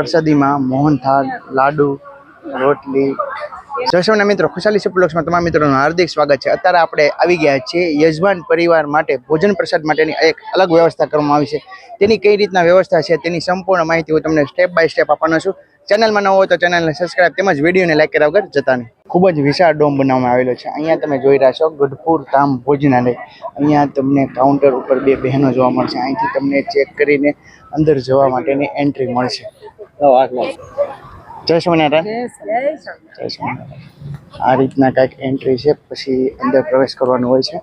પ્રસાદીમાં મોહનથાળ લાડુ, રોટલી. જશોના મિત્રો, ખુશાલી સુપલોક્સમાં તમામ મિત્રોનું હાર્દિક સ્વાગત છે. અત્યારે આપણે આવી ગયા છીએ યજમાન પરિવાર માટે ભોજન પ્રસાદ માટેની એક અલગ વ્યવસ્થા કરવામાં આવી છે. તેની કઈ રીતના વ્યવસ્થા છે તેની સંપૂર્ણ માહિતી હું તમને સ્ટેપ બાય સ્ટેપ આપવાનો છું. ચેનલમાં ન હોય તો ચેનલને સબસ્ક્રાઈબ તેમજ વિડીયોને લાઈક કર્યા વગર જતા નહીં ખૂબ જ વિશાળ ડોમ બનાવવામાં આવેલો છે. અહીંયા તમે જોઈ રહ્યા છો ગઢપુર ધામ ભોજનાલય. અહીંયા તમને કાઉન્ટર ઉપર બે બહેનો જોવા મળશે. અહીંથી તમને ચેક કરીને અંદર જવા માટેની એન્ટ્રી મળશે. જય સ્વામિનારાયણ. જય સ્વામિનારાયણ. આ રીતના કાંઈક એન્ટ્રી છે પછી અંદર પ્રવેશ કરવાનો હોય છે.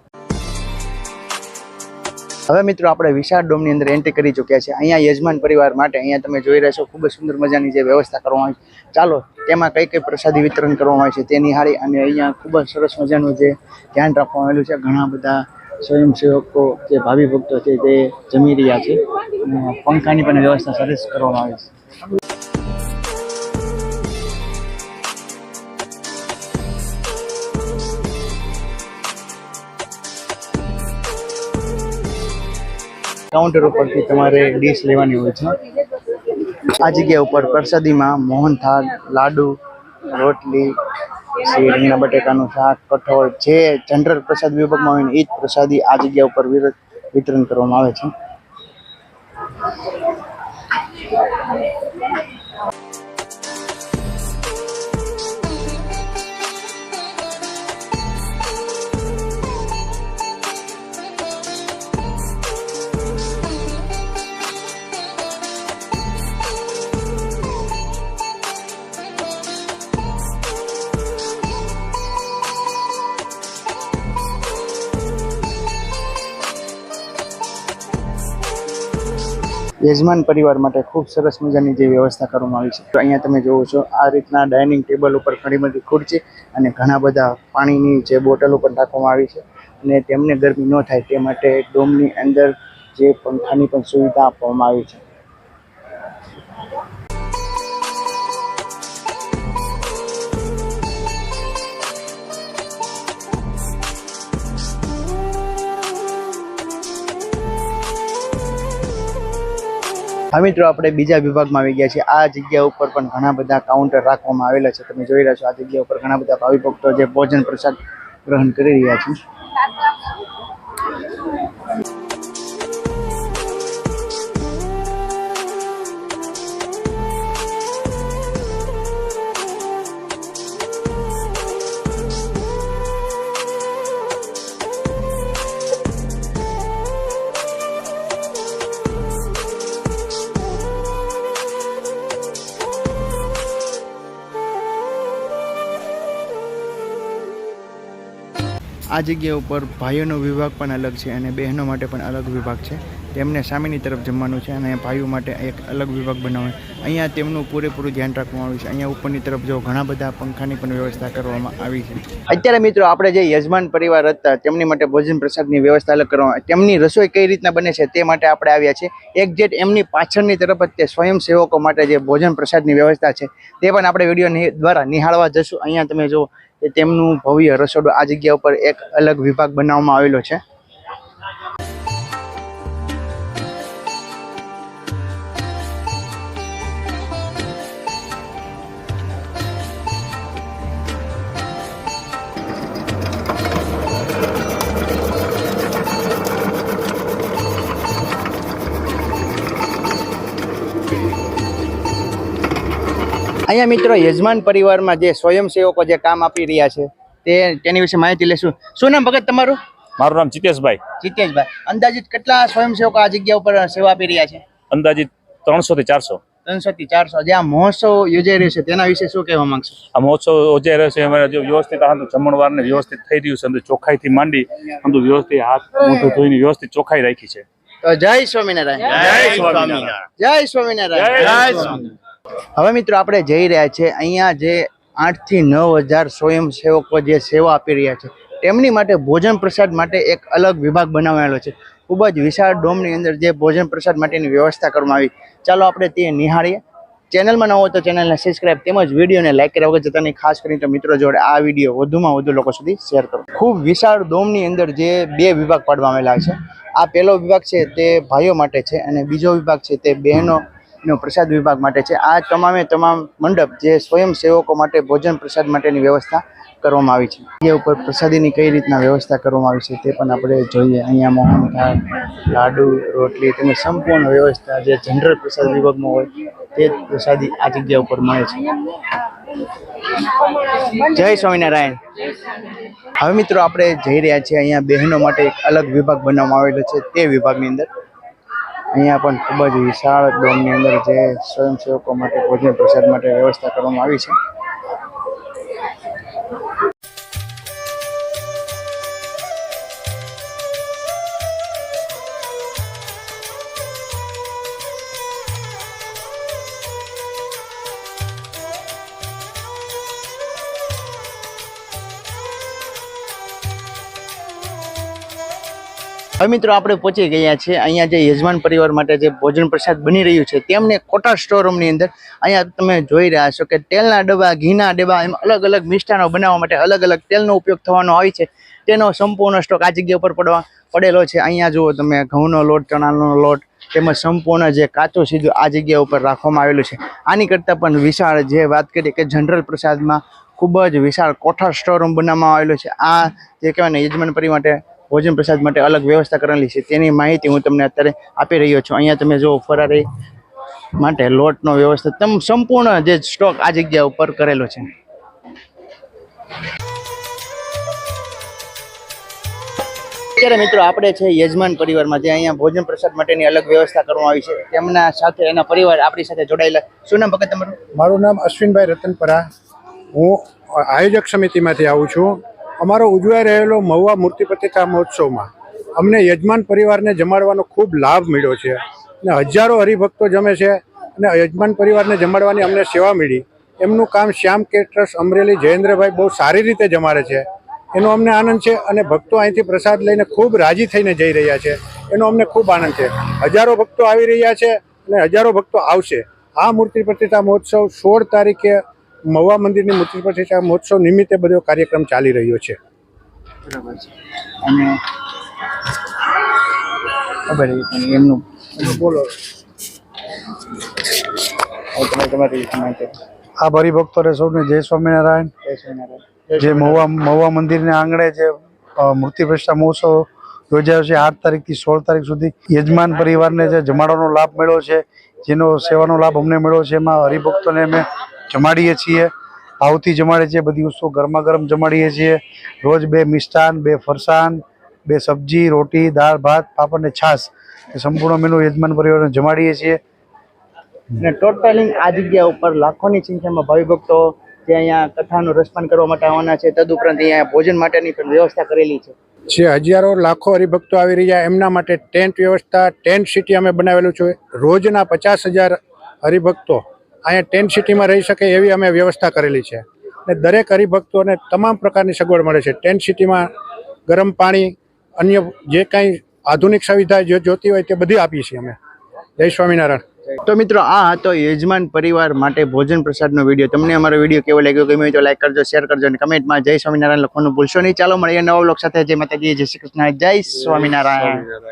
હવે મિત્રો આપણે વિશાળ ડોમની અંદર એન્ટ્રી કરી ચૂક્યા છે અહીંયા યજમાન પરિવાર માટે અહીંયા તમે જોઈ રહ્યા છો ખૂબ જ સુંદર મજાની જે વ્યવસ્થા કરવામાં આવી છે. ચાલો તેમાં કઈ કઈ પ્રસાદી વિતરણ કરવામાં આવે છે તે નિહાળી અને અહીંયા ખૂબ જ સરસ મજાનું જે ધ્યાન રાખવામાં આવેલું છે. ઘણા બધા સ્વયંસેવકો જે ભાવિ ભક્તો છે તે જમી રહ્યા છે. પંખાની પણ વ્યવસ્થા સરસ કરવામાં આવી છે. કાઉન્ટર ઉપરથી તમારે ડીશ લેવાની હોય છે. આ જગ્યા ઉપર પ્રસાદીમાં મોહનથાળ લાડુ, રોટલી, પછી બટેકાનું શાક, કઠોળ જે જનરલ પ્રસાદ વિભાગમાં હોય ને એ જ પ્રસાદી આ જગ્યા ઉપર વિતરણ કરવામાં આવે છે. યજમાન પરિવાર માટે ખૂબ સરસ મજાની જે વ્યવસ્થા કરવામાં આવી છે. તો અહીંયા તમે જોવો છો, આ રીતના ડાઇનિંગ ટેબલ ઉપર ઘણી બધી ખુરશી અને ઘણા બધા પાણીની જે બોટલો પણ રાખવામાં આવી છે અને તેમને ગરમી ન થાય તે માટે ડોમની અંદર જે પંખાની પણ સુવિધા આપવામાં આવી છે. હા મિત્રો, આપણે બીજા વિભાગમાં આવી ગયા છીએ. આ જગ્યા ઉપર પણ ઘણા બધા કાઉન્ટર રાખવામાં આવેલા છે. તમે જોઈ રહ્યા છો, આ જગ્યા ઉપર ઘણા બધા ભાવિ જે ભોજન પ્રસાદ ગ્રહણ કરી રહ્યા છે. આ જગ્યા ઉપર ભાઈઓનો વિભાગ પણ અલગ છે અને બહેનો માટે પણ અલગ વિભાગ છે. તેમને સામેની તરફ જમવાનું છે અને ભાઈઓ માટે એક અલગ વિભાગ બનાવે. અહીંયા તેમનું પૂરેપૂરું ધ્યાન રાખવામાં આવ્યું છે. અહીંયા ઉપરની તરફ જો ઘણા બધા પંખાની પણ વ્યવસ્થા કરવામાં આવી છે. અત્યારે મિત્રો આપણે જે યજમાન પરિવાર હતા, તેમની માટે ભોજન પ્રસાદની વ્યવસ્થા અલગ કરવામાં તેમની રસોઈ કઈ રીતના બને છે તે માટે આપણે આવ્યા છે એક્ઝેટ એમની પાછળની તરફ જ તે સ્વયંસેવકો માટે જે ભોજન પ્રસાદની વ્યવસ્થા છે તે પણ આપણે વીડિયો દ્વારા નિહાળવા જશું. અહીંયા તમે જો તેમનું ભવ્ય રસોડું આ જગ્યા ઉપર એક અલગ વિભાગ બનાવવામાં આવેલો છે. અહીંયા મિત્રો યજમાન પરિવારમાં જે સ્વયંસેવકો જે કામ આપી રહ્યા છે તે તેની વિશે માહિતી લેશું શું નામ ભગત તમારું? મારું નામ જીતેશભાઈ. જીતેશભાઈ. અંદાજિત કેટલા સ્વયંસેવકો આ જગ્યા ઉપર સેવા આપી રહ્યા છે? અંદાજિત ત્રણસો થી ચારસો. ત્રણસો થી ચારસો. જે આ મહોત્સવ યોજાઈ રહ્યો છે તેના વિશે શું કહેવા માંગશો? આ મહોત્સવ યોજાઈ રહ્યો છે અમારે જો વ્યવસ્થિત આ જમણવાર ને વ્યવસ્થિત થઈ રહ્યું છે અંદર ચોખ્ખાઈથી માંડી અંદર વ્યવસ્થિત હાથ મોઢું ધોઈને વ્યવસ્થિત ચોખ્ખાઈ રાખી છે. તો જય સ્વામિનારાયણ. જય સ્વામિનારાયણ. જય સ્વામિનારાયણ. જય સ્વામિનારાયણ. હવે મિત્રો આપણે જઈ રહ્યા છે અહીંયા જે આઠથી નવ હજાર સ્વયંસેવકો જે સેવા આપી રહ્યા છે, તેમની માટે ભોજન પ્રસાદ માટે એક અલગ વિભાગ બનાવેલો છે. ખૂબ જ વિશાળ ડોમની અંદર જે ભોજન પ્રસાદ માટેની વ્યવસ્થા કરવામાં આવી. ચાલો આપણે તે નિહાળીએ. ચેનલમાં ન હોય તો ચેનલને સબસ્ક્રાઈબ તેમજ વિડીયોને લાઈક કર્યા વગર જતા ખાસ કરીને તો મિત્રો જોડે આ વીડિયો વધુમાં વધુ લોકો સુધી શેર કરો. ખૂબ વિશાળ ડોમની અંદર જે બે વિભાગ પાડવામાં આવેલા છે. આ પહેલો વિભાગ છે તે ભાઈઓ માટે છે અને બીજો વિભાગ છે તે બહેનો નો પ્રસાદ વિભાગ માટે છે. આ તમામે તમામ મંડપ જે સ્વયંસેવકો માટે ભોજન પ્રસાદ માટેની વ્યવસ્થા કરવામાં આવી છે. એ ઉપર પ્રસાદીની કઈ રીતના વ્યવસ્થા કરવામાં આવી છે તે પણ આપણે જોઈએ. અહીંયા મોહનથાળ લાડુ, રોટલી તેમજ સંપૂર્ણ વ્યવસ્થા જે જનરલ પ્રસાદ વિભાગમાં હોય તે પ્રસાદી આ જગ્યા ઉપર મળે છે. જય સ્વામિનારાયણ. હવે મિત્રો આપણે જઈ રહ્યા છીએ. અહીંયા બહેનો માટે એક અલગ વિભાગ બનાવવામાં આવેલો છે. તે વિભાગની અંદર અહીંયા પણ ખૂબ જ વિશાળ ડોમની અંદર જે સ્વયંસેવકો માટે ભોજન પ્રસાદ માટે વ્યવસ્થા કરવામાં આવી છે. હવે મિત્રો આપણે પહોંચી ગયા છે અહીંયા જે યજમાન પરિવાર માટે જે ભોજન પ્રસાદ બની રહ્યું છે, તેમને કોટા સ્ટોર રૂમની અંદર અહીંયા તમે જોઈ રહ્યા છો કે તેલના ડબ્બા, ઘીના ડબ્બા, એમ અલગ અલગ મિષ્ટાનો બનાવવા માટે અલગ અલગ તેલનો ઉપયોગ થવાનો હોય છે. તેનો સંપૂર્ણ સ્ટોક આ જગ્યા ઉપર પડવા પડેલો છે. અહીંયા જુઓ તમે ઘઉંનો લોટ, ચણાનો લોટ તેમજ સંપૂર્ણ જે કાચો સીધું આ જગ્યા ઉપર રાખવામાં આવેલું છે. આની કરતાં પણ વિશાળ જે વાત કરીએ કે જનરલ પ્રસાદમાં ખૂબ જ વિશાળ કોઠા સ્ટોર રૂમ બનાવવામાં આવેલો છે. આ જે કહેવાય ને યજમાન પરિવાર માટે ભોજન પ્રસાદ માટે અલગ વ્યવસ્થા કરેલી છે. તેની માહિતી હું તમને અત્યારે આપી રહ્યો છું. અહીંયા તમે જો ફરારી માટે લોટનો વ્યવસ્થા તમ, સંપૂર્ણ જે સ્ટોક આ જગ્યા ઉપર કરેલો છે. અત્યારે મિત્રો, આપણે છે યજમાન પરિવારમાં જે અહીંયા ભોજન પ્રસાદ માટેની અલગ વ્યવસ્થા કરવામાં આવી છે. તેમના સાથે એના પરિવાર આપણી સાથે જોડાયેલા. શું નામ ભગત તમારું? મારું નામ અશ્વિનભાઈ રતનપરા. હું આયોજક સમિતિમાંથી આવું છું. અમારો ઉજવાઈ રહેલો મહુવા મૂર્તિ પ્રતિષ્ઠા મહોત્સવમાં અમને યજમાન પરિવારને જમાડવાનો ખૂબ લાભ મળ્યો છે. અને હજારો હરિભક્તો જમે છે અને યજમાન પરિવારને જમાડવાની અમને સેવા મળી. એમનું કામ શ્યામ કેટરસ અમરેલી જયેન્દ્રભાઈ બહુ સારી રીતે જમાડે છે. એનો અમને આનંદ છે અને ભક્તો અહીંથી પ્રસાદ લઈને ખૂબ રાજી થઈને જઈ રહ્યા છે. એનો અમને ખૂબ આનંદ છે. હજારો ભક્તો આવી રહ્યા છે અને હજારો ભક્તો આવશે. આ મૂર્તિ પ્રતિષ્ઠા મહોત્સવ સોળ તારીખે મહુવા મંદિરની મૂર્તિ પ્રતિષ્ઠા મહોત્સવ નિમિત્તે બધો કાર્યક્રમ ચાલી રહ્યો છે. બરાબર છે. અને ખબર એમનું બોલો. આ હરિભક્તોને સૌને જય સ્વામિનારાયણ. જય સ્વામિનારાયણ. જે મહુવા મહુવા મંદિરના આંગણે જે મૂર્તિ પ્રતિષ્ઠા મહોત્સવ યોજાયો છે આઠ તારીખથી સોળ તારીખ સુધી યજમાન પરિવારને જે જમાડવાનો લાભ મળ્યો છે જેનો સેવાનો લાભ અમને મળ્યો છે એમાં હરિભક્તોને અમે જમાડીએ છીએ. ભાવથી જમાડીએ છીએ બધી વસ્તુ ગરમા ગરમ જમાડીએ છીએ. રોજ બે મિષ્ટાન બે ફરસાણ બે સબ્જી રોટી દાળ ભાત પાપડ ને છાશ એ સંપૂર્ણ મેનુ યજમાન પરિવારને જમાડીએ છીએ. અને ટોટલિંગ આ જગ્યા ઉપર લાખોની સંખ્યામાં ભાવિ ભક્તો જે અહીંયા કથાનું રસપાન કરવા માટે આવવાના છે તદુપરાંત અહીંયા ભોજન માટેની પણ વ્યવસ્થા કરેલી છે. જે હજારો લાખો હરિભક્તો આવી રહ્યા એમના માટે ટેન્ટ વ્યવસ્થા ટેન્ટ સિટી અમે બનાવેલું છે. રોજના પચાસ હજાર હરિભક્તો અહીંયા ટેન્ટ સિટીમાં રહી શકે એવી અમે વ્યવસ્થા કરેલી છે. અને દરેક હરિભક્તોને તમામ પ્રકારની સગવડ મળે છે. ટેન્ટ સિટીમાં ગરમ પાણી, અન્ય જે કાંઈ આધુનિક સુવિધા જે જોતી હોય તે બધી આપીએ છીએ અમે. જય સ્વામિનારાયણ. તો મિત્રો, આ હતો યજમાન પરિવાર માટે ભોજન પ્રસાદનો વીડિયો. તમને અમારો વીડિયો કેવો લાગ્યો? ગમે તો લાઈક કરજો શેર કરજો અને કમેન્ટમાં જય સ્વામિનારાયણ લખવાનું ભૂલશો નહીં. ચાલો, મળીએ નવા બ્લોગ સાથે. જય માતાજી, જય શ્રી કૃષ્ણ. જય સ્વામિનારાયણ.